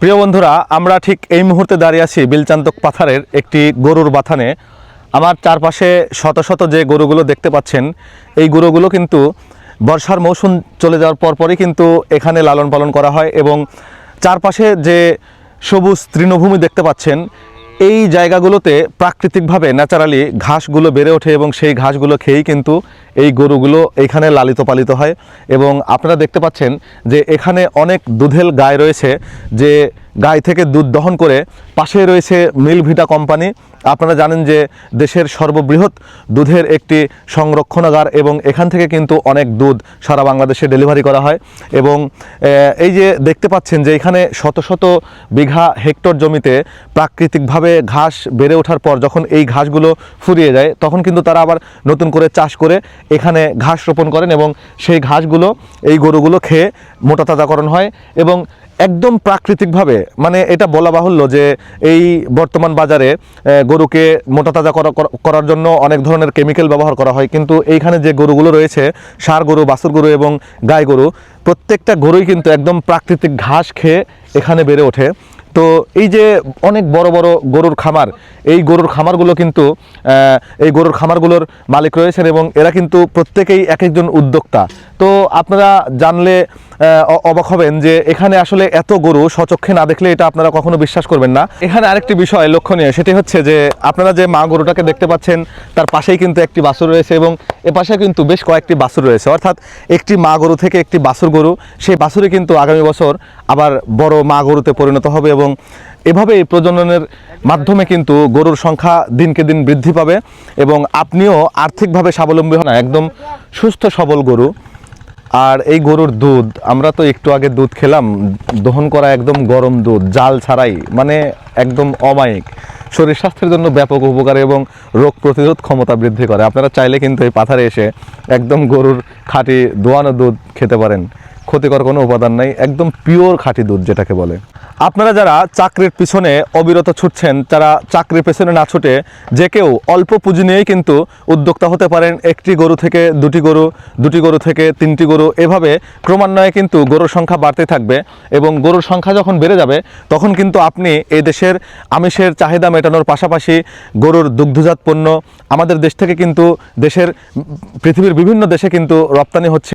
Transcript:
প্রিয় বন্ধুরা, আমরা ঠিক এই মুহূর্তে দাঁড়িয়ে আছি বিলচান্তক পাথারের একটি গরুর বাথানে। আমার চারপাশে শত শত যে গরুগুলো দেখতে পাচ্ছেন, এই গরুগুলো কিন্তু বর্ষার মৌসুম চলে যাওয়ার পরপরই কিন্তু এখানে লালন পালন করা হয় এবং চারপাশে যে সবুজ তৃণভূমি দেখতে পাচ্ছেন এই জায়গাগুলোতে প্রাকৃতিকভাবে ন্যাচারালি ঘাসগুলো বেড়ে ওঠে এবং সেই ঘাসগুলো খেয়েই কিন্তু এই গরুগুলো এখানে লালিত পালিত হয়। এবং আপনারা দেখতে পাচ্ছেন যে এখানে অনেক দুধেল গায়ে রয়েছে যে গাই থেকে দুধ দহন করে পাশে রয়েছে মিলভিটা কোম্পানি। আপনারা জানেন যে দেশের সর্ববৃহৎ দুধের একটি সংরক্ষণাগার এবং এখান থেকে কিন্তু অনেক দুধ সারা বাংলাদেশে ডেলিভারি করা হয় এবং এই যে দেখতে পাচ্ছেন যে এখানে শত শত বিঘা হেক্টর জমিতে প্রাকৃতিকভাবে ঘাস বেড়ে ওঠার পর যখন এই ঘাসগুলো ফুরিয়ে যায়, তখন কিন্তু তারা আবার নতুন করে চাষ করে এখানে ঘাস রোপণ করেন এবং সেই ঘাসগুলো, এই গরুগুলো খেয়ে মোটা তাজাকরণ হয় এবং একদম প্রাকৃতিকভাবে মানে এটা বলা বাহুল্য যে এই বর্তমান বাজারে গরুকে মোটা তাজা করা- করা- করার জন্য অনেক ধরনের কেমিক্যাল ব্যবহার করা হয়। কিন্তু এইখানে যে গরুগুলো রয়েছে, সার গরু, বাছুর গরু এবং গাই গরু, প্রত্যেকটা গরুই কিন্তু একদম প্রাকৃতিক ঘাস খেয়ে এখানে বেড়ে ওঠে। তো এই যে অনেক বড় বড় গরুর খামার, এই গরুর খামারগুলো কিন্তু এই গরুর খামারগুলোর মালিক রয়েছেন এবং এরা কিন্তু প্রত্যেকেই এক একজন উদ্যোক্তা। তো আপনারা জানলে অবাক হবেন যে এখানে আসলে এত গরু সচক্ষে না দেখলে এটা আপনারা কখনো বিশ্বাস করবেন না। এখানে আরেকটি বিষয় লক্ষণীয়, সেটি হচ্ছে যে আপনারা যে মা গরুটাকে দেখতে পাচ্ছেন, তার পাশেই কিন্তু একটি বাছুর রয়েছে এবং এ পাশে কিন্তু বেশ কয়েকটি বাছুর রয়েছে। অর্থাৎ একটি মা গরু থেকে একটি বাছুর গরু, সেই বাছুরে কিন্তু আগামী বছর আবার বড় মা গরুতে পরিণত হবে এবং এভাবে এই প্রজননের মাধ্যমে কিন্তু গরুর সংখ্যা দিনকে দিন বৃদ্ধি পাবে এবং আপনিও আর্থিকভাবে স্বাবলম্বী হন একদম সুস্থ সবল গরু। আর এই গরুর দুধ, আমরা তো একটু আগে দুধ খেলাম, দহন করা একদম গরম দুধ, জাল ছাড়াই মানে একদম অমায়িক। শরীর স্বাস্থ্যের জন্য ব্যাপক উপকারী এবং রোগ প্রতিরোধ ক্ষমতা বৃদ্ধি করে। আপনারা চাইলে কিন্তু এই পাথারে এসে একদম গরুর খাঁটি দোয়ানো দুধ খেতে পারেন। ক্ষতিকর কোনো উপাদান নাই, একদম পিওর খাঁটি দুধ যেটাকে বলে। আপনারা যারা চাকরির পিছনে অবিরত ছুটছেন, তারা চাকরির পেছনে না ছুটে যে কেউ অল্প পুঁজি নিয়েই কিন্তু উদ্যোক্তা হতে পারেন। একটি গরু থেকে দুটি গরু দুটি গরু থেকে তিনটি গরু, এভাবে ক্রমান্বয়ে কিন্তু গরুর সংখ্যা বাড়তে থাকবে এবং গরুর সংখ্যা যখন বেড়ে যাবে, তখন কিন্তু আপনি এই দেশের আমিষের চাহিদা মেটানোর পাশাপাশি গরুর দুগ্ধজাত পণ্য, আমাদের দেশ থেকে কিন্তু দেশের, পৃথিবীর বিভিন্ন দেশে কিন্তু রপ্তানি হচ্ছে।